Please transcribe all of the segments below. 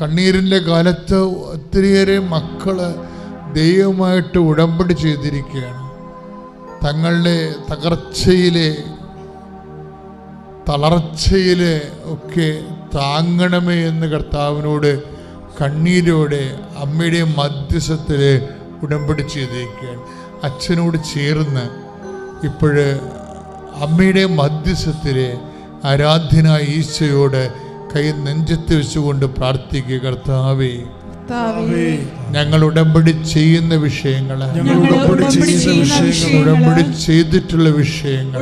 കണ്ണീരിന്റെ കാലത്ത് ഒത്തിരിയേറെ മക്കൾ ദൈവമായിട്ട് ഉടമ്പടി ചെയ്തിരിക്കുകയാണ്. തങ്ങളുടെ തകർച്ചയിലെ തളർച്ചയിലെ ഒക്കെ താങ്ങണമേ എന്ന് കർത്താവിനോട് കണ്ണീരോടെ അമ്മയുടെ മധ്യസ്ഥത്തിൽ ഉടമ്പടി ചെയ്തിരിക്കുകയാണ്. അച്ഛനോട് ചേർന്ന് ഇപ്പോഴ് അമ്മയുടെ മധ്യസ്ഥത്തിൽ ആരാധ്യനായ ഈശോയോട് കൈ നെഞ്ചത്ത് വെച്ചുകൊണ്ട് പ്രാർത്ഥിക്കുക കർത്താവേ. ഞങ്ങൾ ഉടമ്പടി ചെയ്യുന്ന വിഷയങ്ങൾ ഞങ്ങൾ ഉടമ്പടി ചെയ്തിട്ടുള്ള വിഷയങ്ങൾ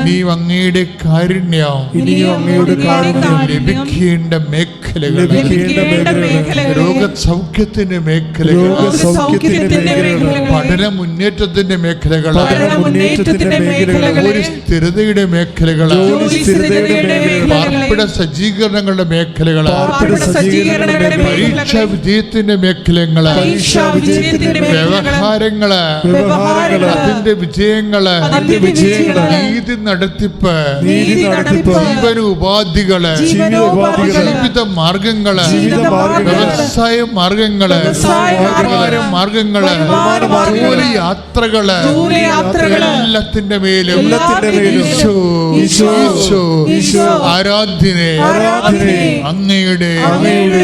ഇനിയും അങ്ങയുടെ കാരുണ്യം ലഭിക്കേണ്ട മേഖലകൾ രോഗസൗഖ്യത്തിന്റെ മേഖലകൾ പഠന മുന്നേറ്റത്തിന്റെ മേഖലകൾ ഒരു സ്ഥിരതയുടെ മേഖലകൾ പാർപ്പിട സജ്ജീകരണങ്ങളുടെ മേഖലകൾ പരീക്ഷാ വിജയത്തിന്റെ മേഖലകൾ മേഖലകൾ വ്യവഹാരങ്ങൾ അതിന്റെ വിജയങ്ങൾ നീതി നടത്തിപ്പ് ജീവന ഉപാധികൾ ജീവിത മാർഗങ്ങൾ വ്യവസായ മാർഗങ്ങൾ വ്യാപാര മാർഗങ്ങൾ ജോലി യാത്രകൾ എല്ലാത്തിന്റെ മേലും ആരാധ്യനെ അങ്ങയുടെ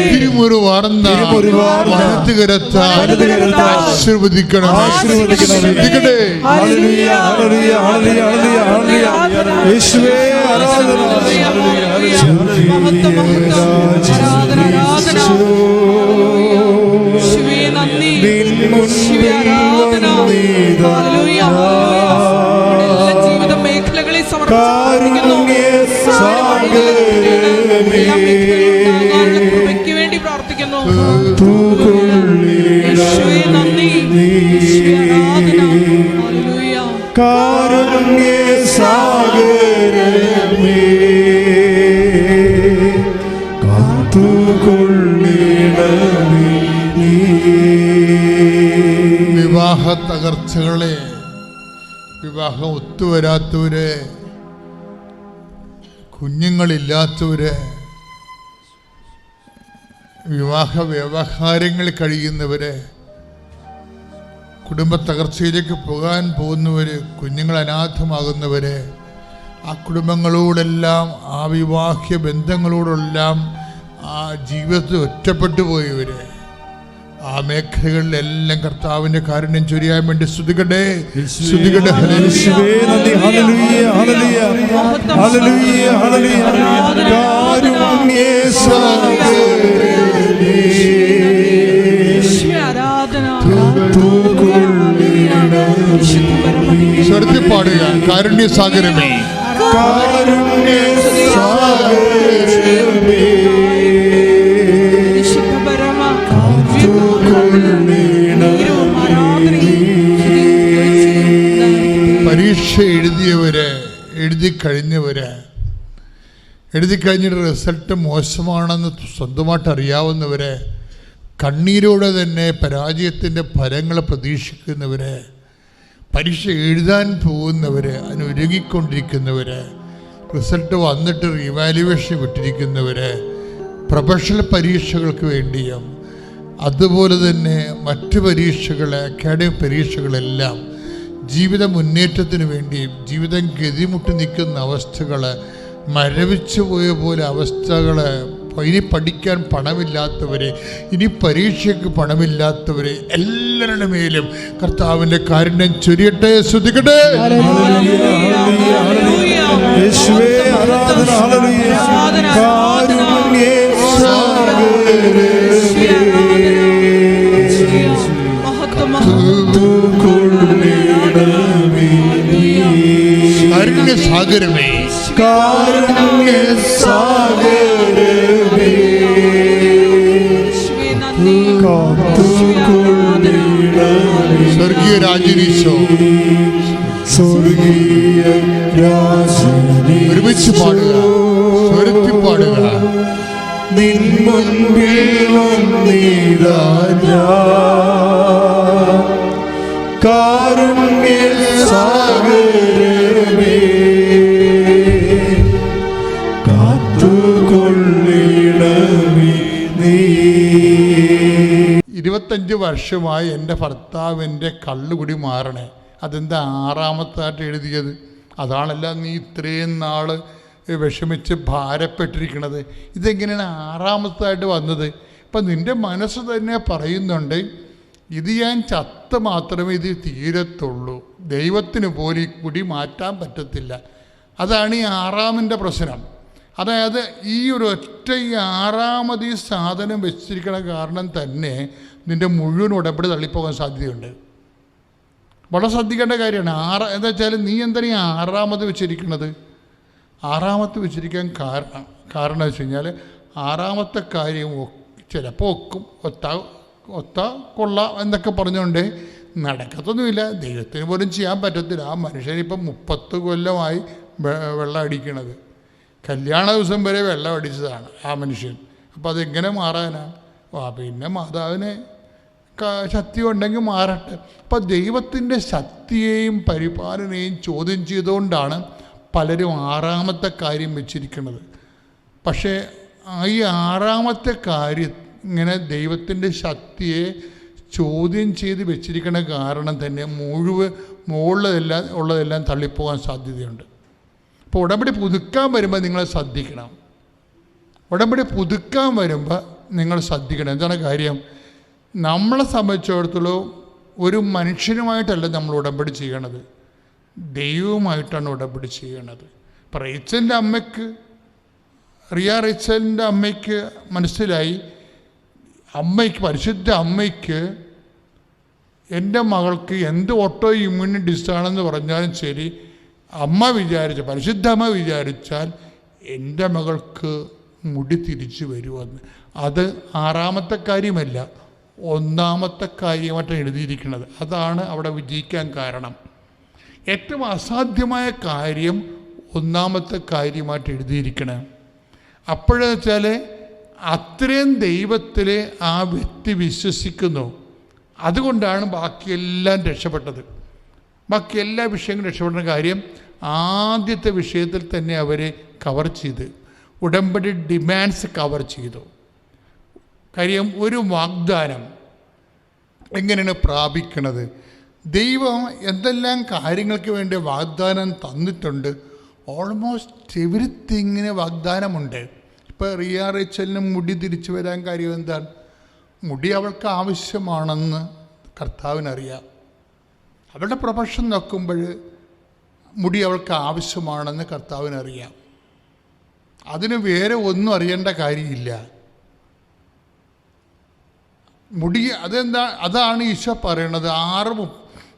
തിരുമുറിവാർന്ന തിരുമുറിവാർന്ന വലതുകരത്താൽ വലതുകരത്താൽ ആശീർവദിക്കണം. ശ്രദ്ധിക്കട്ടെ hallelujah, hallelujah, hallelujah, hallelujah, hallelujah. യേശുവേ ആരാധന. കാത്തുകൊള്ളിടമേ നീ. വിവാഹ തകർച്ചകളെ വിവാഹം ഒത്തുവരാത്തവര് കുഞ്ഞുങ്ങളില്ലാത്തവര് വിവാഹ വ്യവഹാരങ്ങൾ കഴിയുന്നവരെ കുടുംബ തകർച്ചയിലേക്ക് പോകാൻ പോകുന്നവര് കുഞ്ഞുങ്ങൾ അനാഥമാകുന്നവരെ ആ കുടുംബങ്ങളോടെല്ലാം ആ വിവാഹ്യ ബന്ധങ്ങളോടെല്ലാം ആ ജീവിതത്തിൽ ഒറ്റപ്പെട്ടു പോയവര് ആ മേഖലകളിലെല്ലാം കർത്താവിന്റെ കാരുണ്യം ചൊരിയാൻ വേണ്ടി സ്തുതിക്കട്ടെ. സ്തുതിക്കട്ടെ. യേശുവേ നന്ദി. Hallelujah, hallelujah. കാരുണ്യസാഗരമേ, പരീക്ഷ എഴുതിയവര് എഴുതി കഴിഞ്ഞവര് എഴുതി കഴിഞ്ഞിട്ട് റിസൾട്ട് മോശമാണെന്ന് സ്വന്തമായിട്ട് അറിയാവുന്നവരെ കണ്ണീരോടെ തന്നെ പരാജയത്തിന്റെ ഫലങ്ങൾ പ്രതീക്ഷിക്കുന്നവരെ പരീക്ഷ എഴുതാൻ പോകുന്നവരെ അതിനൊരുങ്ങിക്കൊണ്ടിരിക്കുന്നവരെ റിസൾട്ട് വന്നിട്ട് റിവാലുവേഷൻ വിട്ടിരിക്കുന്നവരെ പ്രൊഫഷണൽ പരീക്ഷകൾക്ക് വേണ്ടിയും അതുപോലെ തന്നെ മറ്റ് പരീക്ഷകൾ അക്കാഡമിക് പരീക്ഷകളെല്ലാം ജീവിത മുന്നേറ്റത്തിന് വേണ്ടിയും ജീവിതം ഗതിമുട്ടി നിൽക്കുന്ന അവസ്ഥകൾ മരവിച്ചു പോയ പോലെ അവസ്ഥകൾ ഇനി പഠിക്കാൻ പണമില്ലാത്തവരെ ഇനി പരീക്ഷയ്ക്ക് പണമില്ലാത്തവരെ എല്ലാവരുടെ മേലും കർത്താവിന്റെ കാരുണ്യം ചൊരിയട്ടെ ശ്രദ്ധിക്കട്ടെ ആരാധന ആരാധന കാരുണ്യ സാഗരമേ. നന്ദി കാത്തുകൊള്ളിടമേ സ്വർഗീയ രാജനീശോ. സ്വർഗീയ ഒരുമിച്ച് പാടുക. സ്വരത്തിൽ പാടുക. നിൻ മുൻപിൽ വന്നിതാ കാരുണ്യ കാരുണ്യസാഗരമേ ഇരുപത്തഞ്ച് വർഷമായി എന്റെ ഭർത്താവിന്റെ കള്ളുകുടി മാറണേ. അതെന്താ ആറാമത്തായിട്ട് എഴുതിയത്? അതാണല്ല നീ ഇത്രയും നാൾ വിഷമിച്ച് ഭാരപ്പെട്ടിരിക്കണത്. ഇതെങ്ങനെയാണ് ആറാമത്തായിട്ട് വന്നത്? ഇപ്പം നിന്റെ മനസ്സ് തന്നെ പറയുന്നുണ്ട് ഇത് ഞാൻ ചത്ത് മാത്രമേ ഇത് തീരത്തുള്ളൂ. ദൈവത്തിന് പോലും കുടി മാറ്റാൻ പറ്റത്തില്ല. അതാണ് ഈ ആറാമിന്റെ പ്രശ്നം. അതായത് ഈ ഒരു ഒറ്റ ഈ ആറാമത് ഈ സാധനം വെച്ചിരിക്കണ കാരണം തന്നെ നിന്റെ മുഴുവൻ ഉടമ്പടി തള്ളിപ്പോകാൻ സാധ്യതയുണ്ട്. വളരെ ശ്രദ്ധിക്കേണ്ട കാര്യമാണ്. ആറ് എന്താ വെച്ചാൽ നീ എന്തിനാ ആറാമത് വെച്ചിരിക്കുന്നത്? ആറാമത്തെ വെച്ചിരിക്കാൻ കാരണം കാരണം വെച്ച് കഴിഞ്ഞാൽ ആറാമത്തെ കാര്യം ചിലപ്പോൾ ഒക്കും ഒത്ത ഒത്ത കൊള്ള എന്നൊക്കെ പറഞ്ഞുകൊണ്ട് നടക്കത്തൊന്നുമില്ല. ദൈവത്തിന് പോലും ചെയ്യാൻ പറ്റത്തില്ല. ആ മനുഷ്യനിപ്പം മുപ്പത്ത് കൊല്ലമായി വെള്ളം അടിക്കണത്. കല്യാണ ദിവസം വരെ വെള്ളം അടിച്ചതാണ് ആ മനുഷ്യൻ. അപ്പോൾ അതെങ്ങനെ മാറാനാണ് ആ പിന്നെ മാതാവിനെ ശക്തി ഉണ്ടെങ്കിൽ മാറട്ടെ. അപ്പം ദൈവത്തിന്റെ ശക്തിയെയും പരിപാലനയും ചോദ്യം ചെയ്തുകൊണ്ടാണ് പലരും ആറാമത്തെ കാര്യം വെച്ചിരിക്കുന്നത്. പക്ഷേ ഈ ആറാമത്തെ കാര്യം ഇങ്ങനെ ദൈവത്തിന്റെ ശക്തിയെ ചോദ്യം ചെയ്ത് വെച്ചിരിക്കുന്ന കാരണം തന്നെ മുഴുവൻ മുകളിലെല്ലാം ഉള്ളതെല്ലാം തള്ളിപ്പോകാൻ സാധ്യതയുണ്ട്. അപ്പോൾ ഉടമ്പടി പുതുക്കാൻ വരുമ്പോൾ നിങ്ങൾ ശ്രദ്ധിക്കണം. ഉടമ്പടി പുതുക്കാൻ വരുമ്പോൾ നിങ്ങൾ ശ്രദ്ധിക്കണം. എന്താണ് കാര്യം? നമ്മളെ സംബന്ധിച്ചിടത്തോളം ഒരു മനുഷ്യനുമായിട്ടല്ല നമ്മൾ ഉടമ്പടി ചെയ്യണത്. ദൈവവുമായിട്ടാണ് ഉടമ്പടി ചെയ്യണത്. ഇപ്പം റേച്ചലിന്റെ അമ്മയ്ക്ക് റിയ റേച്ചലിന്റെ അമ്മയ്ക്ക് മനസ്സിലായി അമ്മയ്ക്ക് പരിശുദ്ധ അമ്മയ്ക്ക് എന്റെ മകൾക്ക് എന്ത് ഓട്ടോ ഇമ്മ്യൂണി ഡിസാണെന്ന് പറഞ്ഞാലും ശരി അമ്മ വിചാരിച്ച പരിശുദ്ധ അമ്മ വിചാരിച്ചാൽ എന്റെ മകൾക്ക് മുടി തിരിച്ചു വരുമെന്ന്. അത് ആറാമത്തെ കാര്യമല്ല. ഒന്നാമത്തെ കാര്യമായിട്ടാണ് എഴുതിയിരിക്കുന്നത്. അതാണ് അവിടെ വിജയിക്കാൻ കാരണം. ഏറ്റവും അസാധ്യമായ കാര്യം ഒന്നാമത്തെ കാര്യമായിട്ട് എഴുതിയിരിക്കണം. അപ്പോഴെന്ന് വെച്ചാൽ അത്രയും ദൈവത്തിൽ ആ വ്യക്തി വിശ്വസിക്കുന്നു. അതുകൊണ്ടാണ് ബാക്കിയെല്ലാം രക്ഷപ്പെട്ടത്. ബാക്കി എല്ലാ വിഷയങ്ങളും രക്ഷപ്പെടുന്ന കാര്യം ആദ്യത്തെ വിഷയത്തിൽ തന്നെ അവർ കവർ ചെയ്ത്. ഉടമ്പടി ഡിമാൻഡ്സ് കവർ ചെയ്തു. കാര്യം ഒരു വാഗ്ദാനം. എങ്ങനെയാണ് പ്രാപിക്കണത്? ദൈവം എന്തെല്ലാം കാര്യങ്ങൾക്ക് വേണ്ടി വാഗ്ദാനം തന്നിട്ടുണ്ട്. ഓൾമോസ്റ്റ് എവരിത്തിങ്ങിന് വാഗ്ദാനമുണ്ട്. ഇപ്പോൾ റിയ റേച്ചലിന് മുടി തിരിച്ചു വരാൻ കാര്യം എന്താണ്? മുടി അവൾക്ക് ആവശ്യമാണെന്ന് കർത്താവിനറിയാം. അവളുടെ പ്രൊഫഷൻ നോക്കുമ്പോൾ മുടി അവൾക്ക് ആവശ്യമാണെന്ന് കർത്താവിനറിയാം. അതിന് വേറെ ഒന്നും അറിയേണ്ട കാര്യമില്ല. മുടി അതെന്താ അതാണ് ഈശോ പറയണത്. ആറ് മു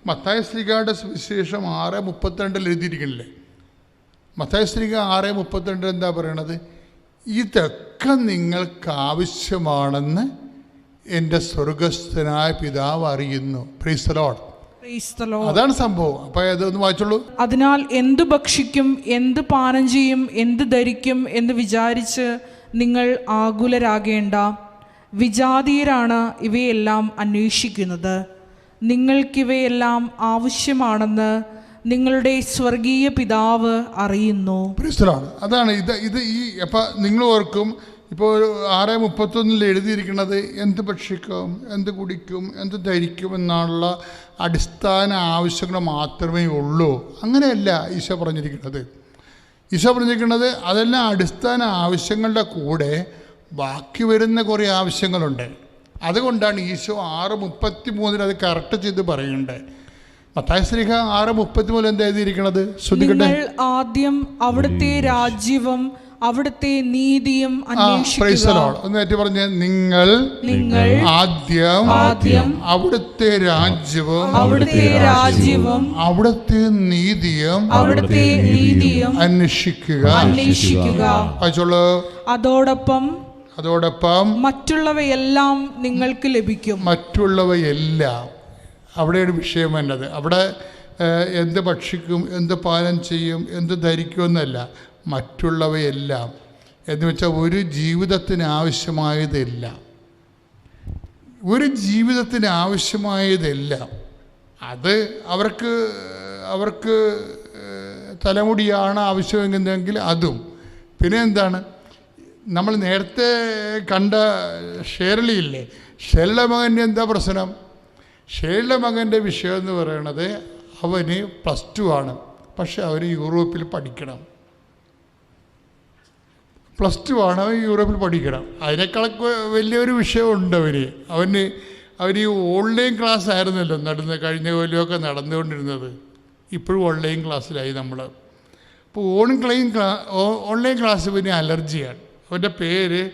മത്തായ സ്ത്രീകളുടെ സുവിശേഷം ആറ് മുപ്പത്തിരണ്ടിൽ എഴുതിയിരിക്കണില്ലേ? മത്തായ സ്ത്രീക ആറ് മുപ്പത്തിരണ്ടിൽ എന്താ പറയണത്? ഇതൊക്കെ നിങ്ങൾക്ക് ആവശ്യമാണെന്ന് എന്റെ സ്വർഗസ്ഥനായ പിതാവ് അറിയുന്നു. Lord. അതാണ് സംഭവം. അപ്പൊ അതൊന്ന് വായിച്ചോളൂ. അതിനാൽ എന്ത് ഭക്ഷിക്കും എന്ത് പാനം ചെയ്യും എന്ത് ധരിക്കും എന്ന് വിചാരിച്ച് നിങ്ങൾ ആകുലരാകേണ്ട വിജാതീയരാണ് ഇവയെല്ലാം അന്വേഷിക്കുന്നത്. നിങ്ങൾക്കിവയെല്ലാം ആവശ്യമാണെന്ന് നിങ്ങളുടെ സ്വർഗീയ പിതാവ് അറിയുന്നു. അതാണ് ഇത് ഇത് ഈ അപ്പം നിങ്ങൾ ഓർക്കും ഇപ്പോൾ ആറ് മുപ്പത്തൊന്നിൽ എഴുതിയിരിക്കുന്നത് എന്ത് ഭക്ഷിക്കും എന്ത് കുടിക്കും എന്ത് ധരിക്കും എന്നുള്ള അടിസ്ഥാന ആവശ്യങ്ങൾ മാത്രമേ ഉള്ളൂ. അങ്ങനെയല്ല ഈശോ പറഞ്ഞിരിക്കുന്നത്. ഈശോ പറഞ്ഞിരിക്കുന്നത് അതെല്ലാം അടിസ്ഥാന ആവശ്യങ്ങളുടെ കൂടെ ബാക്കി വരുന്ന കുറേ ആവശ്യങ്ങളുണ്ട്. അതുകൊണ്ടാണ് ഈശോ ആറ് മുപ്പത്തി മൂന്നിൽ അത് കറക്റ്റ് ചെയ്ത് പറയുന്നുണ്ട് മത്തായശ്രീഹ ആറ് മുപ്പത്തി മൂന്നിൽ എന്താ എഴുതിയിരിക്കണത് ശ്രദ്ധിക്കട്ടെ. നിങ്ങൾ ആദ്യം അവിടുത്തെ രാജ്യവും അവിടുത്തെ നീതിയും ഏറ്റവും പറഞ്ഞ നിങ്ങൾ നിങ്ങൾ ആദ്യം ആദ്യം അവിടുത്തെ രാജ്യവും അവിടുത്തെ രാജ്യവും അവിടുത്തെ നീതിയും അവിടുത്തെ നീതിയും അന്വേഷിക്കുക. അന്വേഷിക്കുക. അതോടൊപ്പം അതോടൊപ്പം മറ്റുള്ളവയെല്ലാം നിങ്ങൾക്ക് ലഭിക്കും. മറ്റുള്ളവയെല്ലാം. അവിടെയാണ് വിഷയം വേണ്ടത് അവിടെ എന്ത് ഭക്ഷിക്കും എന്ത് പാനം ചെയ്യും എന്ത് ധരിക്കും എന്നല്ല. മറ്റുള്ളവയെല്ലാം. എന്ന് വെച്ചാൽ ഒരു ജീവിതത്തിന് ആവശ്യമായതെല്ലാം. ഒരു ജീവിതത്തിന് ആവശ്യമായതെല്ലാം. അത് അവർക്ക് അവർക്ക് തലമുടിയാണ് ആവശ്യമെങ്കിൽ അതും. പിന്നെ എന്താണ്? നമ്മൾ നേരത്തെ കണ്ട ഷേർലി ഇല്ലേ ഷേർലിയുടെ മകന്റെ എന്താ പ്രശ്നം? ഷേർലിയുടെ മകന്റെ വിഷയം എന്ന് പറയണത് അവന് പ്ലസ് ടു ആണ്. പക്ഷെ അവന് യൂറോപ്പിൽ പഠിക്കണം. പ്ലസ് ടു ആണ് അവൻ യൂറോപ്പിൽ പഠിക്കണം. അതിനേക്കാളൊക്കെ വലിയൊരു വിഷയമുണ്ട് അവന്. അവന് അവർ ഈ ഓൺലൈൻ ക്ലാസ് ആയിരുന്നല്ലോ നടന്ന് കഴിഞ്ഞ കൊല്ലമൊക്കെ നടന്നുകൊണ്ടിരുന്നത്. ഇപ്പോഴും ഓൺലൈൻ ക്ലാസ്സിലായി നമ്മൾ അപ്പോൾ ഓൺലൈൻ ക്ലാ ഓൺലൈൻ ക്ലാസ് പിന്നെ അലർജിയാണ്. അവന്റെ പേര്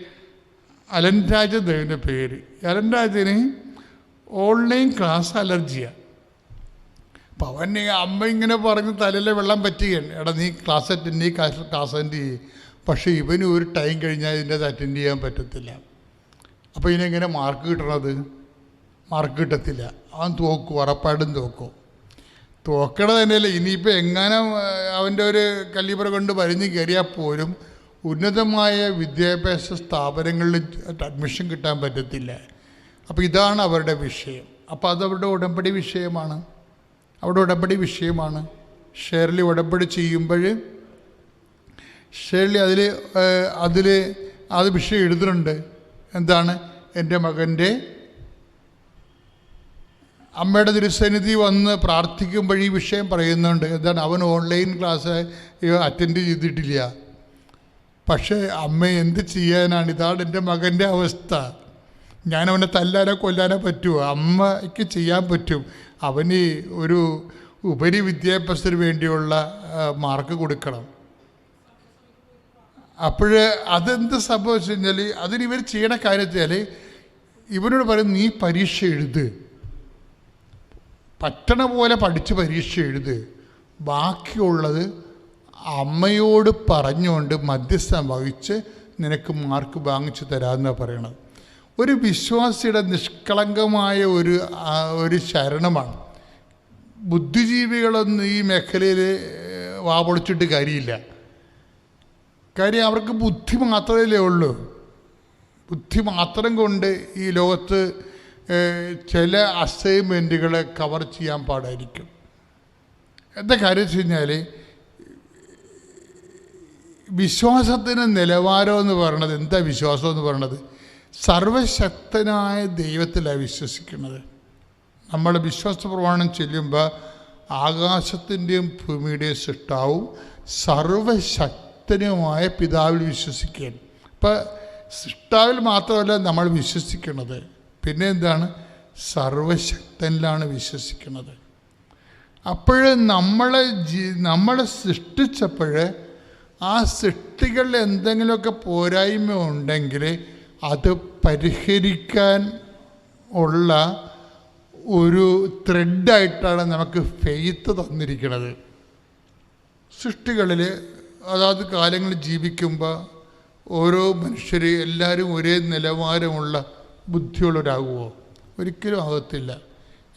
അലൻ രാജ് ദേവിന്റെ പേര്. അലൻ രാജന് ഓൺലൈൻ ക്ലാസ് അലർജിയാണ് അപ്പം അവൻ അമ്മ ഇങ്ങനെ പറഞ്ഞ് തലയിലെ വെള്ളം പറ്റുകയാണ്. എടാ നീ ക്ലാസ് അറ്റൻഡ് ചെയ്യ് ക്ലാസ് ക്ലാസ് അറ്റൻഡ് ചെയ്യ്. പക്ഷേ ഇവന് ഒരു ടൈം കഴിഞ്ഞാൽ ഇതിന്റെ അറ്റൻഡ് ചെയ്യാൻ പറ്റത്തില്ല. അപ്പോൾ ഇതിനെങ്ങനെ മാർക്ക് കിട്ടണത്? മാർക്ക് കിട്ടത്തില്ല. അവൻ തോക്കും ഉറപ്പായിട്ടും തോക്കും. തോക്കണ തന്നെയല്ല. ഇനിയിപ്പോൾ എങ്ങനെ അവന്റെ ഒരു കല്ലിപ്പുറ കൊണ്ട് വരിഞ്ഞ് കയറിയാൽ പോലും ഉന്നതമായ വിദ്യാഭ്യാസ സ്ഥാപനങ്ങളിൽ അഡ്മിഷൻ കിട്ടാൻ പറ്റത്തില്ല. അപ്പോൾ ഇതാണ് അവരുടെ വിഷയം. അപ്പോൾ അതവരുടെ ഉടമ്പടി വിഷയമാണ്. അവിടെ ഉടമ്പടി വിഷയമാണ്. ഷേർലി ഉടമ്പടി ചെയ്യുമ്പോൾ ഷേർലി അതിൽ അതിൽ അത് വിഷയം എഴുതുന്നുണ്ട്. എന്താണ്? എന്റെ മകന്റെ അമ്മയുടെ തിരുസന്നിധി വന്ന് പ്രാർത്ഥിക്കുമ്പോൾ ഈ വിഷയം പറയുന്നുണ്ട്. എന്താണ്? അവൻ ഓൺലൈൻ ക്ലാസ് അറ്റൻഡ് ചെയ്തിട്ടില്ല. പക്ഷേ അമ്മ എന്ത് ചെയ്യാനാണ്? ഇതാണ് എന്റെ മകന്റെ അവസ്ഥ. ഞാൻ അവനെ തല്ലാനോ കൊല്ലാനോ പറ്റുമോ? അമ്മയ്ക്ക് ചെയ്യാൻ പറ്റും. അവന് ഒരു ഉപരി വിദ്യാഭ്യാസത്തിന് വേണ്ടിയുള്ള മാർക്ക് കൊടുക്കണം. അപ്പോൾ അതെന്ത് സംഭവിച്ചു കഴിഞ്ഞാൽ അതിന് ഇവർ ചെയ്യണ കാര്യത്തിൽ ഇവനോട് പറയും നീ പരീക്ഷ എഴുത്. പറ്റണ പോലെ പഠിച്ച് പരീക്ഷ എഴുത്. ബാക്കിയുള്ളത് അമ്മയോട് പറഞ്ഞുകൊണ്ട് മധ്യസ്ഥം വഹിച്ച് നിനക്ക് മാർക്ക് വാങ്ങിച്ചു തരാമെന്നാണ് പറയണത്. ഒരു വിശ്വാസിയുടെ നിഷ്കളങ്കമായ ഒരു ഒരു ശരണമാണ്. ബുദ്ധിജീവികളൊന്നും ഈ മേഖലയിൽ വാപൊളിച്ചിട്ട് കാര്യമില്ല. കാര്യം അവർക്ക് ബുദ്ധി മാത്രമല്ലേ ഉള്ളൂ. ബുദ്ധി മാത്രം കൊണ്ട് ഈ ലോകത്ത് ചില അസൈൻമെന്റുകളെ കവർ ചെയ്യാൻ പാടായിരിക്കും. എന്താ കാര്യം വെച്ച് കഴിഞ്ഞാൽ വിശ്വാസത്തിന് നിലവാരം എന്ന് പറയണത് എന്താ വിശ്വാസം എന്ന് പറയണത്? സർവശക്തനായ ദൈവത്തിലാണ് വിശ്വസിക്കുന്നത്. നമ്മൾ വിശ്വാസ പ്രമാണം ചെല്ലുമ്പോൾ ആകാശത്തിന്റെയും ഭൂമിയുടെയും സൃഷ്ടാവും സർവശക്തനുമായ പിതാവിൽ വിശ്വസിക്കുകയാണ്. ഇപ്പം സൃഷ്ടാവിൽ മാത്രമല്ല നമ്മൾ വിശ്വസിക്കുന്നത്. പിന്നെ എന്താണ്? സർവശക്തനിലാണ് വിശ്വസിക്കുന്നത്. അപ്പോൾ നമ്മളെ നമ്മളെ സൃഷ്ടിച്ചപ്പോൾ ആ സൃഷ്ടികളിൽ എന്തെങ്കിലുമൊക്കെ പോരായ്മ ഉണ്ടെങ്കിൽ അത് പരിഹരിക്കാൻ ഉള്ള ഒരു ത്രെഡായിട്ടാണ് നമുക്ക് ഫെയ്ത്ത് തന്നിരിക്കുന്നത്. സൃഷ്ടികളിൽ അതാത് കാലങ്ങളിൽ ജീവിക്കുമ്പോൾ ഓരോ മനുഷ്യർ എല്ലാവരും ഒരേ നിലവാരമുള്ള ബുദ്ധിയുള്ളവരാകുമോ ഒരിക്കലും ആകത്തില്ല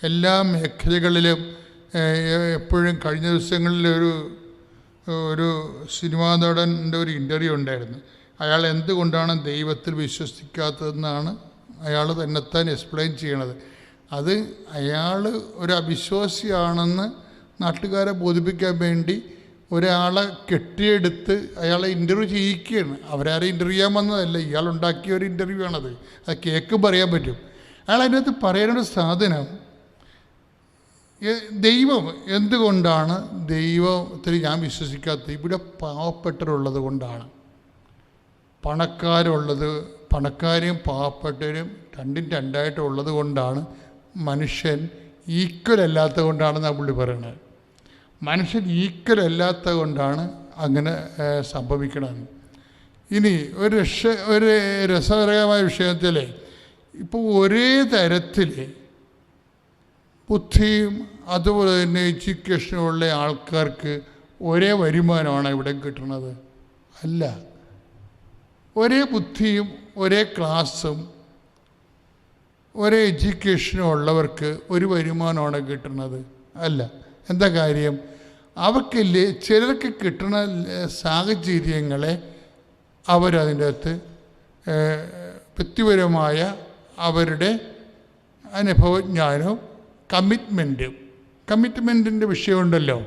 എല്ലാ മേഖലകളിലും എപ്പോഴും കഴിഞ്ഞ ദിവസങ്ങളിൽ ഒരു ഒരു സിനിമാ നടന്റെ ഒരു ഇന്റർവ്യൂ ഉണ്ടായിരുന്നു. അയാൾ എന്തുകൊണ്ടാണ് ദൈവത്തിൽ വിശ്വസിക്കാത്തതെന്നാണ് അയാൾ തന്നെത്താൻ എക്സ്പ്ലെയിൻ ചെയ്യണത്. അത് അയാൾ ഒരു അവിശ്വാസിയാണെന്ന് നാട്ടുകാരെ ബോധിപ്പിക്കാൻ വേണ്ടി ഒരാളെ കെട്ടിയെടുത്ത് അയാളെ ഇന്റർവ്യൂ ചെയ്യിക്കുകയാണ്. അവരാരെ ഇന്റർവ്യൂ ചെയ്യാൻ വന്നതല്ല ഇയാളുണ്ടാക്കിയ ഒരു ഇന്റർവ്യൂ ആണത്. അത് കേൾക്കും പറയാൻ പറ്റും. അയാൾ അതിനകത്ത് പറയാനൊരു സാധനം എ- ദൈവം എന്തുകൊണ്ടാണ് ദൈവത്തിൽ ഞാൻ വിശ്വസിക്കാത്ത ഇവിടെ പാവപ്പെട്ടവരുള്ളത് കൊണ്ടാണ്. പണക്കാരുള്ളത് പണക്കാരെയും പാവപ്പെട്ടവരും രണ്ടും രണ്ടായിട്ടുള്ളത് കൊണ്ടാണ് മനുഷ്യൻ ഈക്വൽ അല്ലാത്തത് കൊണ്ടാണെന്നാണ് പുള്ളി പറയുന്നത് മനുഷ്യൻ ഈക്വൽ അല്ലാത്തത് കൊണ്ടാണ് അങ്ങനെ സംഭവിക്കണമെന്ന് ഇനി ഒരു രക്ഷ ഒരു രസകരമായ വിഷയത്തിൽ ഇപ്പോൾ ഒരേ തരത്തിൽ ബുദ്ധിയും അതുപോലെ തന്നെ എഡ്യൂക്കേഷനുള്ള ആൾക്കാർക്ക് ഒരേ വരുമാനമാണ് ഇവിടെ കിട്ടുന്നത് അല്ല. ഒരേ ബുദ്ധിയും ഒരേ ക്ലാസ്സും ഒരേ എഡ്യൂക്കേഷനും ഉള്ളവർക്ക് ഒരു വരുമാനമാണ് കിട്ടുന്നത് അല്ല. എന്താ കാര്യം? അവർക്കില്ലേ ചിലർക്ക് കിട്ടുന്ന സാഹചര്യങ്ങളെ അവരതിന്റെ അകത്ത് വ്യക്തിപരമായ അവരുടെ അനുഭവജ്ഞാനവും കമ്മിറ്റ്മെന്റും കമ്മിറ്റ്മെന്റിന്റെ വിഷയമുണ്ടല്ലോ.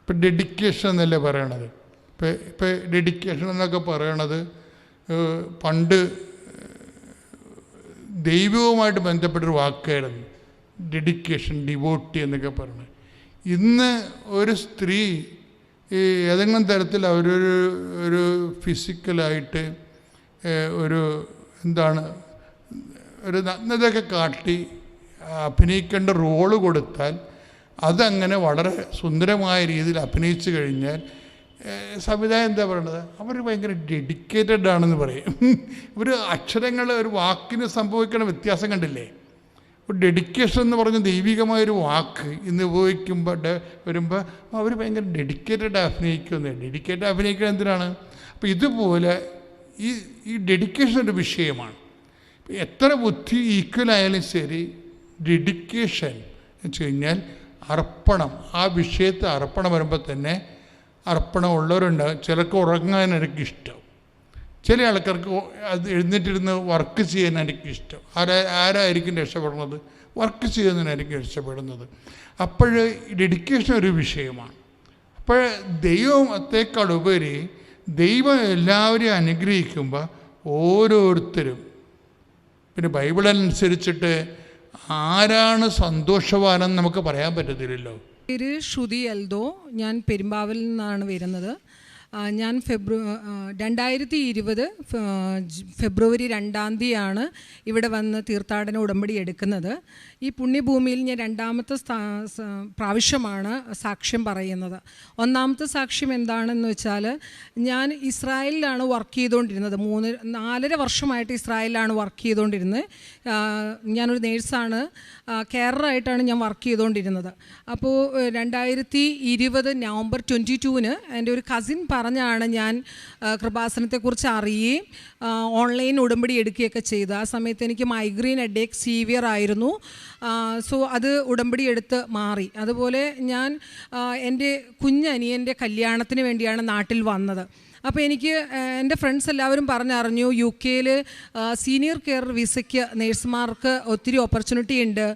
ഇപ്പം ഡെഡിക്കേഷൻ എന്നല്ലേ പറയണത്? ഇപ്പം ഇപ്പം ഡെഡിക്കേഷൻ എന്നൊക്കെ പറയണത് പണ്ട് ദൈവവുമായിട്ട് ബന്ധപ്പെട്ടൊരു വാക്കായിരുന്നു. ഡെഡിക്കേഷൻ ഡിവോട്ടി എന്നൊക്കെ പറയുന്നത് ഇന്ന് ഒരു സ്ത്രീ ഏതെങ്കിലും തരത്തിൽ അവരൊരു ഒരു ഫിസിക്കലായിട്ട് ഒരു എന്താണ് ഒരു നഗ്നതയൊക്കെ കാട്ടി അഭിനയിക്കേണ്ട റോൾ കൊടുത്താൽ അതങ്ങനെ വളരെ സുന്ദരമായ രീതിയിൽ അഭിനയിച്ചു കഴിഞ്ഞാൽ സംവിധായകൻ എന്താ പറയണത്? അവർ ഭയങ്കര ഡെഡിക്കേറ്റഡ് ആണെന്ന് പറയും. ഇവർ അക്ഷരങ്ങൾ ഒരു വാക്കിന് സംഭവിക്കുന്ന വ്യത്യാസം കണ്ടില്ലേ? ഒരു ഡെഡിക്കേഷൻ എന്ന് പറഞ്ഞ ദൈവികമായൊരു വാക്ക് ഇന്ന് ഉപയോഗിക്കുമ്പോൾ വരുമ്പോൾ അവർ ഭയങ്കര ഡെഡിക്കേറ്റഡ് അഭിനയിക്കുന്നത് ഡെഡിക്കേറ്റഡ് അഭിനയിക്കുക എന്തിനാണ്? അപ്പോൾ ഇതുപോലെ ഈ ഈ ഡെഡിക്കേഷൻ ഒരു വിഷയമാണ്. എത്ര ബുദ്ധി ഈക്വൽ ആയാലും ശരി ഡെഡിക്കേഷൻ എന്ന് വെച്ച് കഴിഞ്ഞാൽ അർപ്പണം. ആ വിഷയത്തെ അർപ്പണം വരുമ്പോൾ തന്നെ അർപ്പണം ഉള്ളവരുണ്ട്. ചിലർക്ക് ഉറങ്ങാൻ എനിക്ക് ഇഷ്ടം ചില ആൾക്കാർക്ക് അത് എഴുന്നേറ്റിരുന്ന് വർക്ക് ചെയ്യാൻ എനിക്ക് ഇഷ്ടം ആരാ ആരായിരിക്കും രക്ഷപ്പെടുന്നത്? വർക്ക് ചെയ്യുന്നതിനായിരിക്കും രക്ഷപ്പെടുന്നത്. അപ്പോൾ ഡെഡിക്കേഷൻ ഒരു വിഷയമാണ്. അപ്പോൾ ദൈവത്തെക്കാൾ ഉപരി ദൈവം എല്ലാവരെയും അനുഗ്രഹിക്കുമ്പോൾ ഓരോരുത്തരും പിന്നെ ബൈബിൾ അനുസരിച്ചിട്ട് ആരാണ് സന്തോഷവാനെന്ന് നമുക്ക് പറയാൻ പറ്റത്തില്ലല്ലോ. പേര് ശ്രുതി എൽദോ. ഞാൻ പെരുമ്പാവലിൽ നിന്നാണ് വരുന്നത്. ഞാൻ ഫെബ്രു രണ്ടായിരത്തി ഇരുപത് ഫെബ്രുവരി രണ്ടാം തീയതിയാണ് ഇവിടെ വന്ന് തീർത്ഥാടന ഉടമ്പടി എടുക്കുന്നത്. ഈ പുണ്യഭൂമിയിൽ ഞാൻ രണ്ടാമത്തെ പ്രാവശ്യമാണ് സാക്ഷ്യം പറയുന്നത്. ഒന്നാമത്തെ സാക്ഷ്യം എന്താണെന്ന് വെച്ചാൽ ഞാൻ ഇസ്രായേലിലാണ് വർക്ക് ചെയ്തുകൊണ്ടിരുന്നത് മൂന്ന് നാലര വർഷമായിട്ട് ഇസ്രായേലിലാണ് വർക്ക് ചെയ്തുകൊണ്ടിരുന്നത് ഞാനൊരു നേഴ്സാണ്. കെയറായിട്ടാണ് ഞാൻ വർക്ക് ചെയ്തുകൊണ്ടിരുന്നത് അപ്പോൾ രണ്ടായിരത്തി ഇരുപത് നവംബർ ട്വന്റി ടൂവിന് എന്റെ ഒരു കസിൻ പറഞ്ഞാണ് ഞാൻ കൃപാസനത്തെക്കുറിച്ച് അറിയുകയും ഓൺലൈൻ ഉടമ്പടി എടുക്കുകയൊക്കെ ചെയ്ത്. ആ സമയത്ത് എനിക്ക് മൈഗ്രെയിൻ ഹെഡേക്ക് സീവിയർ ആയിരുന്നു. സോ അത് ഉടമ്പടി എടുത്ത് മാറി. അതുപോലെ ഞാൻ എന്റെ കുഞ്ഞനിയന്റെ കല്യാണത്തിന് വേണ്ടിയാണ് നാട്ടിൽ വന്നത്. അപ്പോൾ എനിക്ക് എന്റെ ഫ്രണ്ട്സ് എല്ലാവരും പറഞ്ഞറിഞ്ഞു യു കെയിൽ സീനിയർ കെയർ വിസയ്ക്ക് നേഴ്സുമാർക്ക് ഒത്തിരി ഓപ്പർച്യൂണിറ്റി ഉണ്ട്.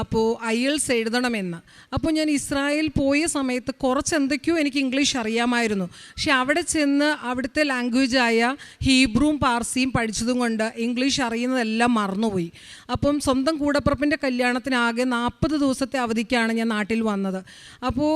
അപ്പോൾ ഐ എൽസ് എഴുതണമെന്ന്. അപ്പോൾ ഞാൻ ഇസ്രായേൽ പോയ സമയത്ത് കുറച്ച് എന്തൊക്കെയോ എനിക്ക് ഇംഗ്ലീഷ് അറിയാമായിരുന്നു. പക്ഷെ അവിടെ ചെന്ന് അവിടുത്തെ ലാംഗ്വേജായ ഹീബ്രുവും പാർസിയും പഠിച്ചതും കൊണ്ട് ഇംഗ്ലീഷ് അറിയുന്നതെല്ലാം മറന്നുപോയി. അപ്പം സ്വന്തം കൂടപ്പുറപ്പിന്റെ കല്യാണത്തിനാകെ നാൽപ്പത് ദിവസത്തെ അവധിക്കാണ് ഞാൻ നാട്ടിൽ വന്നത്. അപ്പോൾ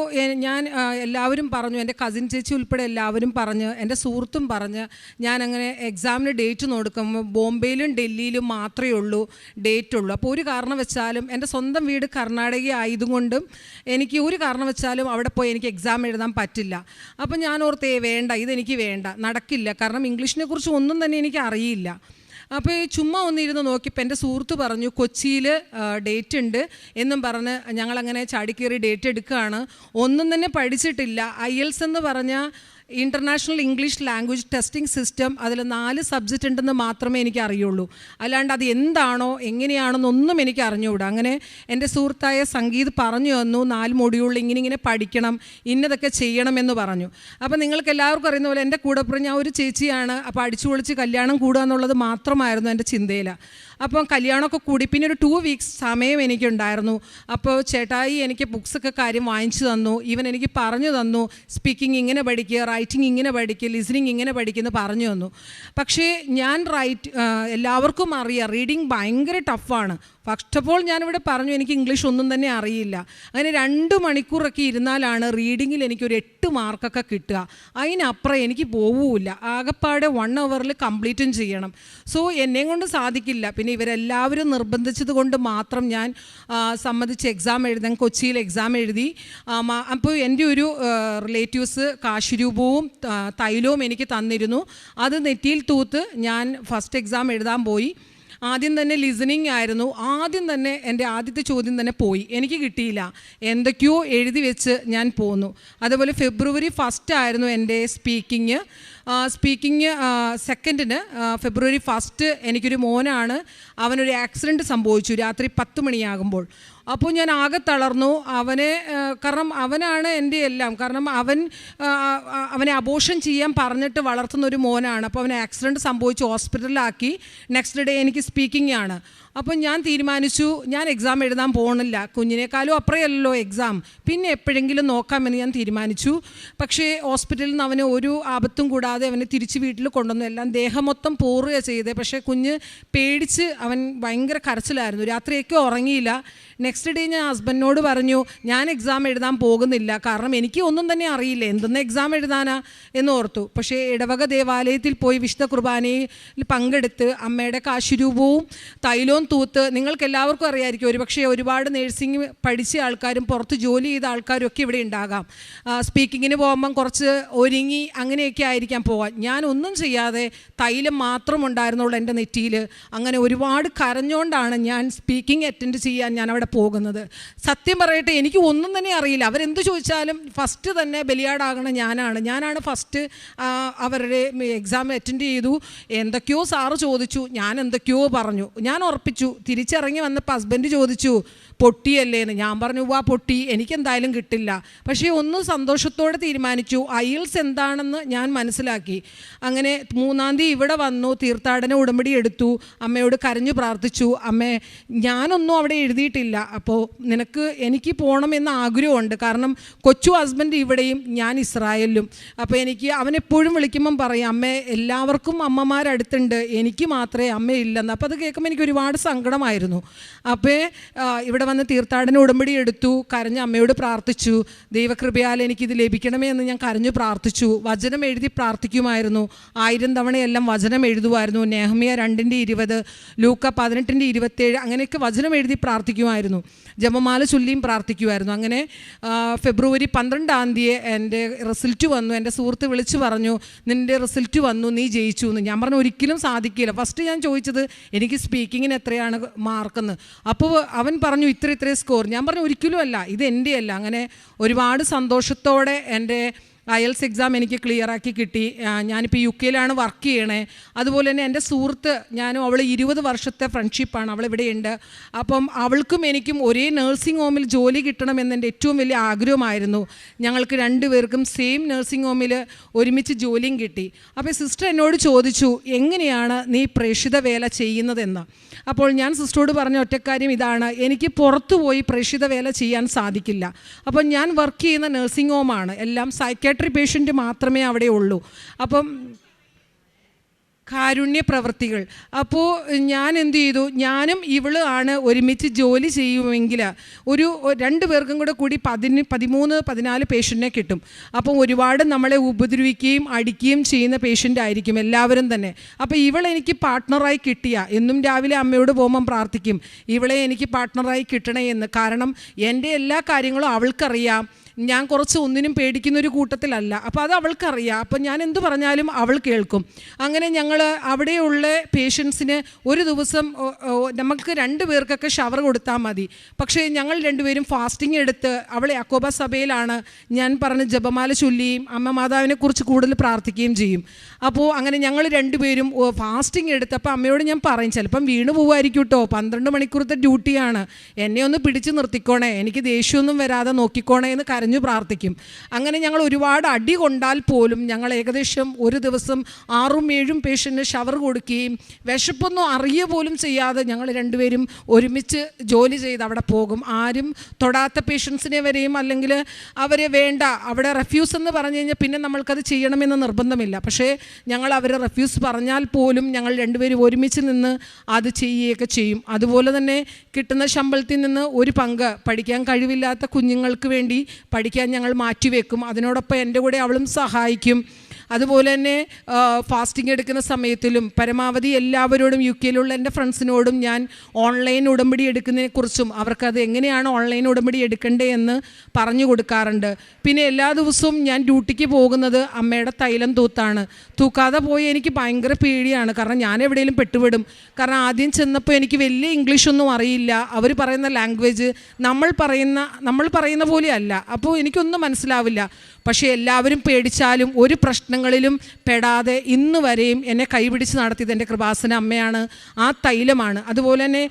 ഞാൻ എല്ലാവരും പറഞ്ഞു എന്റെ കസിൻ ചേച്ചി ഉൾപ്പെടെ എല്ലാവരും പറഞ്ഞ് എന്റെ സുഹൃത്തും പറഞ്ഞ് ഞാൻ അങ്ങനെ എക്സാമിന് ഡേറ്റ് നോക്കുമ്പോൾ ബോംബെയിലും ഡൽഹിയിലും മാത്രമേ ഉള്ളൂ ഡേറ്റ് ഉള്ളൂ. അപ്പോൾ ഒരു കാരണവശാലും എന്റെ സ്വന്തം വീട് കർണാടക ആയതുകൊണ്ടും എനിക്ക് ഒരു കാരണവശാലും അവിടെ പോയി എനിക്ക് എക്സാം എഴുതാൻ പറ്റില്ല. അപ്പോൾ ഞാൻ ഓർത്തേ വേണ്ട ഇതെനിക്ക് വേണ്ട. നടക്കില്ല. കാരണം ഇംഗ്ലീഷിനെ കുറിച്ച് ഒന്നും തന്നെ എനിക്ക് അറിയില്ല. അപ്പോൾ ഈ ചുമ്മാ ഒന്നിരുന്ന് നോക്കിയപ്പോൾ എന്റെ സുഹൃത്ത് പറഞ്ഞു കൊച്ചിയിൽ ഡേറ്റ് ഉണ്ട്. എന്നും പറഞ്ഞ് ഞങ്ങളങ്ങനെ ചാടിക്കേറി ഡേറ്റ് എടുക്കുകയാണ്. ഒന്നും തന്നെ പഠിച്ചിട്ടില്ല. ഐ എൽസ് എന്ന് പറഞ്ഞാൽ international English language testing system അതിൽ നാല് സബ്ജക്റ്റ് ഉണ്ടെന്ന് മാത്രമേ എനിക്ക് അറിയുള്ളൂ അല്ലാണ്ട് അത് എന്താണോ എങ്ങനെയാണെന്നൊന്നും എനിക്ക് അറിഞ്ഞുകൂടാ അങ്ങനെ എന്റെ സുഹൃത്തായ സംഗീത് പറഞ്ഞു തന്നു നാല് മൊഡ്യൂളിൽ ഇങ്ങനെ ഇങ്ങനെ പഠിക്കണം ഇന്നതൊക്കെ ചെയ്യണമെന്ന് പറഞ്ഞു. അപ്പോൾ നിങ്ങൾക്ക് എല്ലാവർക്കും അറിയുന്ന പോലെ എന്റെ കൂടെ ഞാൻ ഒരു ചേച്ചിയാണ് അപ്പോൾ അടിച്ചു പൊളിച്ച് കല്യാണം കൂടുക എന്നുള്ളത് മാത്രമായിരുന്നു എന്റെ ചിന്തയിൽ അപ്പം കല്യാണമൊക്കെ കൂടി. പിന്നെ ഒരു ടു വീക്സ് സമയം എനിക്കുണ്ടായിരുന്നു. അപ്പോൾ ചേട്ടായി എനിക്ക് ബുക്സൊക്കെ കാര്യം വാങ്ങിച്ചു തന്നു. ഇവൻ എനിക്ക് പറഞ്ഞു തന്നു. സ്പീക്കിംഗ് ഇങ്ങനെ പഠിക്കുക റൈറ്റിംഗ് ഇങ്ങനെ പഠിക്കുക ലിസണിങ് ഇങ്ങനെ പഠിക്കുന്നു പറഞ്ഞു തന്നു. പക്ഷേ ഞാൻ റൈറ്റ് എല്ലാവർക്കും അറിയാം. റീഡിങ് ഭയങ്കര ടഫാണ് ഫസ്റ്റ് ഓഫ് ഓൾ ഞാനിവിടെ പറഞ്ഞു എനിക്ക് ഇംഗ്ലീഷ് ഒന്നും തന്നെ അറിയില്ല. അങ്ങനെ രണ്ട് മണിക്കൂറൊക്കെ ഇരുന്നാലാണ് റീഡിങ്ങിൽ എനിക്കൊരു എട്ട് മാർക്കൊക്കെ കിട്ടുക. അതിനപ്പുറം എനിക്ക് പോവുമില്ല ആകെപ്പാടെ വൺ അവറിൽ കംപ്ലീറ്റും ചെയ്യണം. സോ എന്നെ കൊണ്ട് സാധിക്കില്ല. പിന്നെ ഇവരെല്ലാവരും നിർബന്ധിച്ചത് കൊണ്ട് മാത്രം ഞാൻ സമ്മതിച്ച് എക്സാം എഴുതാൻ കൊച്ചിയിൽ എക്സാം എഴുതി. അപ്പോൾ എന്റെ ഒരു റിലേറ്റീവ്സ് കാശുരൂപവും തൈലവും എനിക്ക് തന്നിരുന്നു. അത് നെറ്റിയിൽ തൂത്ത് ഞാൻ ഫസ്റ്റ് എക്സാം എഴുതാൻ പോയി. ആദ്യം തന്നെ ലിസണിങ് ആയിരുന്നു. ആദ്യം തന്നെ എന്റെ ആദ്യത്തെ ചോദ്യം തന്നെ പോയി. എനിക്ക് കിട്ടിയില്ല. എന്തൊക്കെയോ എഴുതി വെച്ച് ഞാൻ പോന്നു. അതുപോലെ ഫെബ്രുവരി ഫസ്റ്റ് ആയിരുന്നു എന്റെ സ്പീക്കിങ് സ്പീക്കിങ് സെക്കൻഡിന് ഫെബ്രുവരി ഫസ്റ്റ് എനിക്കൊരു മോനാണ്. അവനൊരു ആക്സിഡന്റ് സംഭവിച്ചു രാത്രി പത്ത് മണിയാകുമ്പോൾ. അപ്പോൾ ഞാൻ ആകെ തളർന്നു. അവനെ കാരണം അവനാണ് എന്റെ എല്ലാം. കാരണം അവൻ അവനെ അബോഷൻ ചെയ്യാൻ പറഞ്ഞിട്ട് വളർത്തുന്ന ഒരു മോനാണ്. അപ്പോൾ അവൻ ആക്സിഡന്റ് സംഭവിച്ച് ഹോസ്പിറ്റലിലാക്കി നെക്സ്റ്റ് ഡേ എനിക്ക് സ്പീക്കിംഗ് ആണ്. അപ്പം ഞാൻ തീരുമാനിച്ചു ഞാൻ എക്സാം എഴുതാൻ പോകണില്ല കുഞ്ഞിനേക്കാളും അപ്പുറയല്ലോ എക്സാം പിന്നെ എപ്പോഴെങ്കിലും നോക്കാമെന്ന് ഞാൻ തീരുമാനിച്ചു. പക്ഷേ ഹോസ്പിറ്റലിൽ നിന്ന് അവന് ഒരു ആപത്തും കൂടാതെ അവനെ തിരിച്ച് വീട്ടിൽ കൊണ്ടുവന്നു. എല്ലാം ദേഹം മൊത്തം പോറുക ചെയ്തത് പക്ഷേ കുഞ്ഞ് പേടിച്ച് അവൻ ഭയങ്കര കരച്ചിലായിരുന്നു. രാത്രിയൊക്കെ ഉറങ്ങിയില്ല. നെക്സ്റ്റ് ഡേ ഞാൻ ഹസ്ബൻഡിനോട് പറഞ്ഞു ഞാൻ എക്സാം എഴുതാൻ പോകുന്നില്ല. കാരണം എനിക്ക് ഒന്നും തന്നെ അറിയില്ല. എന്തെന്ന് എക്സാം എഴുതാനാ? എന്ന് ഓർത്തു. പക്ഷേ ഇടവക ദേവാലയത്തിൽ പോയി വിശുദ്ധ കുർബാനയിൽ പങ്കെടുത്ത് അമ്മയുടെ കാശുരൂപവും തൈലവും തൂത്ത് നിങ്ങൾക്ക് എല്ലാവർക്കും അറിയായിരിക്കും. ഒരുപക്ഷെ ഒരുപാട് നേഴ്സിംഗ് പഠിച്ച ആൾക്കാരും പുറത്ത് ജോലി ചെയ്ത ആൾക്കാരും ഒക്കെ ഇവിടെ ഉണ്ടാകാം. സ്പീക്കിങ്ങിന് പോകുമ്പം കുറച്ച് ഒരുങ്ങി അങ്ങനെയൊക്കെ ആയിരിക്കാം പോകാൻ ഞാൻ ഒന്നും ചെയ്യാതെ തൈലം മാത്രം ഉണ്ടായിരുന്നുള്ളൂ എന്റെ നെറ്റിയിൽ അങ്ങനെ ഒരുപാട് കരഞ്ഞുകൊണ്ടാണ് ഞാൻ സ്പീക്കിംഗ് അറ്റൻഡ് ചെയ്യാൻ ഞാൻ അവിടെ പോകുന്നത്. സത്യം പറയട്ടെ എനിക്ക് ഒന്നും തന്നെ അറിയില്ല. അവരെന്ത് ചോദിച്ചാലും ഫസ്റ്റ് തന്നെ ബലിയാടാകണ ഞാനാണ്. ഞാനാണ് ഫസ്റ്റ് അവരുടെ എക്സാം അറ്റൻഡ് ചെയ്തു. എന്തൊക്കെയോ സാറ് ചോദിച്ചു. ഞാൻ എന്തൊക്കെയോ പറഞ്ഞു. ഞാൻ ഉറപ്പിച്ചു. തിരിച്ചിറങ്ങി വന്നപ്പോൾ ഹസ്ബൻഡ് ചോദിച്ചു പൊട്ടിയല്ലേ എന്ന് ഞാൻ പറഞ്ഞു വാ പൊട്ടി. എനിക്കെന്തായാലും കിട്ടില്ല. പക്ഷേ ഒന്ന് സന്തോഷത്തോടെ തീരുമാനിച്ചു. ഐൽസ് എന്താണെന്ന് ഞാൻ മനസ്സിലാക്കി. അങ്ങനെ മൂന്നാം തീയതി ഇവിടെ വന്നു തീർത്ഥാടന ഉടമ്പടി എടുത്തു അമ്മയോട് കരഞ്ഞു പ്രാർത്ഥിച്ചു. അമ്മേ ഞാനൊന്നും അവിടെ എഴുതിയിട്ടില്ല. അപ്പോൾ നിനക്ക് എനിക്ക് പോകണമെന്ന് ആഗ്രഹമുണ്ട്. കാരണം കൊച്ചു ഹസ്ബൻഡ് ഇവിടെയും ഞാൻ ഇസ്രായേലിലും. അപ്പോൾ എനിക്ക് അവൻ എപ്പോഴും വിളിക്കുമ്പം പറയും അമ്മേ എല്ലാവർക്കും അമ്മമാരടുത്തുണ്ട്. എനിക്ക് മാത്രമേ അമ്മയില്ലെന്ന്. അപ്പോൾ അത് കേൾക്കുമ്പോൾ എനിക്ക് ഒരുപാട് സങ്കടമായിരുന്നു. അപ്പോൾ ഇവിടെ വന്ന് തീർത്ഥാടന ഉടമ്പടി എടുത്തു കരഞ്ഞ് അമ്മയോട് പ്രാർത്ഥിച്ചു ദൈവകൃപയാൽ എനിക്കിത് ലഭിക്കണമേ എന്ന് ഞാൻ കരഞ്ഞു പ്രാർത്ഥിച്ചു. വചനം എഴുതി പ്രാർത്ഥിക്കുമായിരുന്നു. ആയിരം തവണയെല്ലാം വചനം എഴുതുമായിരുന്നു നെഹമിയ രണ്ടിന്റെ ഇരുപത് ലൂക്ക പതിനെട്ടിന്റെ ഇരുപത്തേഴ് അങ്ങനെയൊക്കെ വചനം എഴുതി പ്രാർത്ഥിക്കുമായിരുന്നു. ജമമാല ചൊല്ലിയും പ്രാർത്ഥിക്കുമായിരുന്നു. അങ്ങനെ ഫെബ്രുവരി പന്ത്രണ്ടാം തീയതി എന്റെ റിസൾട്ട് വന്നു. എന്റെ സുഹൃത്ത് വിളിച്ചു പറഞ്ഞു നിന്റെ റിസൾട്ട് വന്നു നീ ജയിച്ചു എന്ന്. ഞാൻ പറഞ്ഞു ഒരിക്കലും സാധിക്കില്ല. ഫസ്റ്റ് ഞാൻ ചോദിച്ചത് എനിക്ക് സ്പീക്കിങ്ങിന് എത്രയാണ് മാർക്കെന്ന് അപ്പോൾ അവൻ പറഞ്ഞു ഇത്ര ഇത്രയും സ്കോർ ഞാൻ പറഞ്ഞു ഒരിക്കലും അല്ല ഇത് എന്റെ അല്ല അങ്ങനെ ഒരുപാട് സന്തോഷത്തോടെ എന്റെ അയൽസ് എക്സാം എനിക്ക് ക്ലിയർ ആക്കി കിട്ടി. ഞാനിപ്പോൾ യു കെയിലാണ് വർക്ക് ചെയ്യണേ. അതുപോലെ തന്നെ എന്റെ സുഹൃത്ത് ഞാനും അവൾ ഇരുപത് വർഷത്തെ ഫ്രണ്ട്ഷിപ്പാണ് അവൾ ഇവിടെയുണ്ട് അപ്പം അവൾക്കും എനിക്കും ഒരേ നഴ്സിംഗ് ഹോമിൽ ജോലി കിട്ടണമെന്ന് എന്റെ ഏറ്റവും വലിയ ആഗ്രഹമായിരുന്നു. ഞങ്ങൾക്ക് രണ്ടുപേർക്കും സെയിം നഴ്സിംഗ് ഹോമിൽ ഒരുമിച്ച് ജോലിയും കിട്ടി. അപ്പോൾ സിസ്റ്റർ എന്നോട് ചോദിച്ചു എങ്ങനെയാണ് നീ പ്രേക്ഷിത വേല ചെയ്യുന്നതെന്ന്? അപ്പോൾ ഞാൻ സിസ്റ്ററോട് പറഞ്ഞ ഒറ്റക്കാര്യം ഇതാണ്. എനിക്ക് പുറത്തുപോയി പ്രേക്ഷിത വേല ചെയ്യാൻ സാധിക്കില്ല. അപ്പോൾ ഞാൻ വർക്ക് ചെയ്യുന്ന നഴ്സിംഗ് ഹോമാണ് എല്ലാം സൈക്കാട്രി പേഷ്യന്റ് മാത്രമേ അവിടെ ഉള്ളൂ. അപ്പം കാരുണ്യ പ്രവൃത്തികൾ അപ്പോൾ ഞാൻ എന്ത് ചെയ്തു? ഞാനും ഇവൾ ആണ് ഒരുമിച്ച് ജോലി ചെയ്യുമെങ്കിൽ ഒരു രണ്ട് പേർക്കും കൂടെ കൂടി പതിന് പതിമൂന്ന് പതിനാല് പേഷ്യന്റിനെ കിട്ടും. അപ്പം ഒരുപാട് നമ്മളെ ഉപദ്രവിക്കുകയും അടിക്കുകയും ചെയ്യുന്ന പേഷ്യന്റ് ആയിരിക്കും എല്ലാവരും തന്നെ. അപ്പോൾ ഇവളെനിക്ക് പാർട്ട്ണറായി കിട്ടിയ. എന്നും രാവിലെ അമ്മയോട് പോകുമ്പം പ്രാർത്ഥിക്കും. ഇവളെ എനിക്ക് പാർട്ട്ണറായി കിട്ടണേ എന്ന്. കാരണം എന്റെ എല്ലാ കാര്യങ്ങളും അവൾക്കറിയാം. ഞാൻ കുറച്ച് ഒന്നിനും പേടിക്കുന്ന ഒരു കൂട്ടത്തിലല്ല. അപ്പോൾ അത് അവൾക്കറിയാം. അപ്പോൾ ഞാൻ എന്ത് പറഞ്ഞാലും അവൾ കേൾക്കും. അങ്ങനെ ഞങ്ങൾ അവിടെയുള്ള പേഷ്യൻസിന് ഒരു ദിവസം നമുക്ക് രണ്ട് പേർക്കൊക്കെ ഷവർ കൊടുത്താൽ മതി. പക്ഷേ ഞങ്ങൾ രണ്ടുപേരും ഫാസ്റ്റിംഗ് എടുത്ത് അവളെ അക്കോബ സഭയിലാണ് ഞാൻ പറഞ്ഞ ജപമാല ചൊല്ലിയും അമ്മ മാതാവിനെ കുറിച്ച് കൂടുതൽ പ്രാർത്ഥിക്കുകയും ചെയ്യും. അപ്പോൾ അങ്ങനെ ഞങ്ങൾ രണ്ടുപേരും ഫാസ്റ്റിംഗ് എടുത്തപ്പോൾ അമ്മയോട് ഞാൻ പറയും ചിലപ്പം വീണ് പോകുമായിരിക്കും കേട്ടോ പന്ത്രണ്ട് മണിക്കൂറത്തെ ഡ്യൂട്ടിയാണ്. എന്നെ ഒന്ന് പിടിച്ച് നിർത്തിക്കോണേ. എനിക്ക് ദേഷ്യമൊന്നും വരാതെ നോക്കിക്കോണേ എന്ന് കരഞ്ഞു പ്രാർത്ഥിക്കും. അങ്ങനെ ഞങ്ങൾ ഒരുപാട് അടി കൊണ്ടാൽ പോലും ഞങ്ങൾ ഏകദേശം ഒരു ദിവസം ആറും ഏഴും പേഷ്യന്റിന് ഷവർ കൊടുക്കുകയും വിശപ്പൊന്നും അറിയ പോലും ചെയ്യാതെ ഞങ്ങൾ രണ്ടുപേരും ഒരുമിച്ച് ജോലി ചെയ്ത് അവിടെ പോകും. ആരും തൊടാത്ത പേഷ്യൻസിനെ വരെയും അല്ലെങ്കിൽ അവരെ വേണ്ട അവിടെ റെഫ്യൂസ് എന്ന് പറഞ്ഞു കഴിഞ്ഞാൽ പിന്നെ നമ്മൾക്കത് ചെയ്യണമെന്ന് നിർബന്ധമില്ല. പക്ഷേ ഞങ്ങൾ അവർ റെഫ്യൂസ് പറഞ്ഞാൽ പോലും ഞങ്ങൾ രണ്ടുപേരും ഒരുമിച്ച് നിന്ന് അത് ചെയ്യുകയൊക്കെ ചെയ്യും. അതുപോലെ തന്നെ കിട്ടുന്ന ശമ്പളത്തിൽ നിന്ന് ഒരു പങ്ക് പഠിക്കാൻ കഴിവില്ലാത്ത കുഞ്ഞുങ്ങൾക്ക് വേണ്ടി പഠിക്കാൻ ഞങ്ങൾ മാറ്റിവെക്കും. അതിനോടൊപ്പം എന്റെ കൂടെ അവളും സഹായിക്കും. അതുപോലെ തന്നെ ഫാസ്റ്റിംഗ് എടുക്കുന്ന സമയത്തിലും പരമാവധി എല്ലാവരോടും യു കെയിലുള്ള എന്റെ ഫ്രണ്ട്സിനോടും ഞാൻ ഓൺലൈൻ ഉടമ്പടി എടുക്കുന്നതിനെക്കുറിച്ചും അവർക്കത് എങ്ങനെയാണ് ഓൺലൈൻ ഉടമ്പടി എടുക്കേണ്ടത് എന്ന് പറഞ്ഞു കൊടുക്കാറുണ്ട്. പിന്നെ എല്ലാ ദിവസവും ഞാൻ ഡ്യൂട്ടിക്ക് പോകുന്നത് അമ്മയുടെ തൈലം തൂത്താണ്. തൂക്കാതെ പോയി എനിക്ക് ഭയങ്കര പേടിയാണ്. കാരണം ഞാൻ എവിടെയെങ്കിലും പെട്ടുവിടും. കാരണം ആദ്യം ചെന്നപ്പോൾ എനിക്ക് വലിയ ഇംഗ്ലീഷൊന്നും അറിയില്ല. അവർ പറയുന്ന ലാംഗ്വേജ് നമ്മൾ പറയുന്ന നമ്മൾ പറയുന്ന പോലെയല്ല അപ്പോൾ എനിക്കൊന്നും മനസ്സിലാവില്ല. പക്ഷേ എല്ലാവരും പേടിച്ചാലും ഒരു പ്രശ്നങ്ങളിലും പെടാതെ ഇന്ന് വരെയും എന്നെ കൈപിടിച്ച് നടത്തിയത് എന്റെ കൃപാസന അമ്മയാണ്. ആ തൈലമാണ്. അതുപോലെ തന്നെ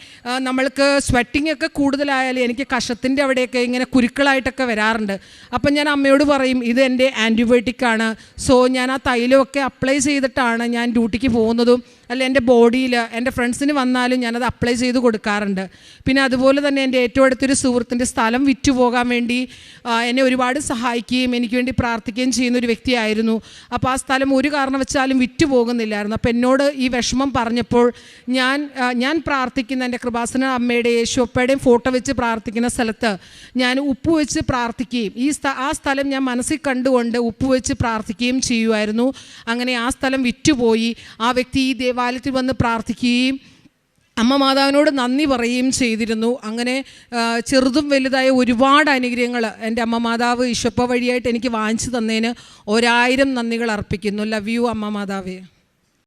നമ്മൾക്ക് സ്വെറ്റിംഗ് ഒക്കെ കൂടുതലായാലും എനിക്ക് കഷത്തിന്റെ അവിടെയൊക്കെ ഇങ്ങനെ കുരുക്കളായിട്ടൊക്കെ വരാറുണ്ട്. അപ്പം ഞാൻ അമ്മയോട് പറയും ഇത് എന്റെ ആന്റിബയോട്ടിക്കാണ് സോ ഞാൻ ആ തൈലമൊക്കെ അപ്ലൈ ചെയ്തിട്ടാണ് ഞാൻ ഡ്യൂട്ടിക്ക് പോകുന്നതും അല്ല എന്റെ ബോഡിയിൽ എന്റെ ഫ്രണ്ട്സിന് വന്നാലും ഞാനത് അപ്ലൈ ചെയ്ത് കൊടുക്കാറുണ്ട്. പിന്നെ അതുപോലെ തന്നെ എന്റെ ഏറ്റവും അടുത്തൊരു സുഹൃത്തിന്റെ സ്ഥലം വിറ്റുപോകാൻ വേണ്ടി എന്നെ ഒരുപാട് സഹായിക്കുകയും എനിക്ക് വേണ്ടി പ്രാർത്ഥിക്കുകയും ചെയ്യുന്ന ഒരു വ്യക്തിയായിരുന്നു. അപ്പോൾ ആ സ്ഥലം ഒരു കാരണവച്ചാലും വിറ്റ് പോകുന്നില്ലായിരുന്നു അപ്പോൾ എന്നോട് ഈ വിഷമം പറഞ്ഞപ്പോൾ ഞാൻ ഞാൻ പ്രാർത്ഥിക്കുന്ന എന്റെ കൃപാസന അമ്മയുടെ യേശുപ്പയുടെയും ഫോട്ടോ വെച്ച് പ്രാർത്ഥിക്കുന്ന സ്ഥലത്ത് ഞാൻ ഉപ്പ് വെച്ച് പ്രാർത്ഥിക്കുകയും ഈ ആ സ്ഥലം ഞാൻ മനസ്സിൽ കണ്ടുകൊണ്ട് ഉപ്പ് വെച്ച് പ്രാർത്ഥിക്കുകയും ചെയ്യുമായിരുന്നു അങ്ങനെ ആ സ്ഥലം വിറ്റുപോയി. ആ വ്യക്തി ഈ ദേവാലയത്തിൽ വന്ന് പ്രാർത്ഥിക്കുകയും അമ്മ മാതാവിനോട് നന്ദി പറയുകയും ചെയ്തിരുന്നു. അങ്ങനെ ചെറുതും വലുതായ ഒരുപാട് അനുഗ്രഹങ്ങൾ എന്റെ അമ്മ മാതാവ് ഈശോപ്പ വഴിയായിട്ട് എനിക്ക് വാങ്ങിച്ചു തന്നതിന് ഒരായിരം നന്ദികൾ അർപ്പിക്കുന്നു. ലവ് യു അമ്മ മാതാവേ.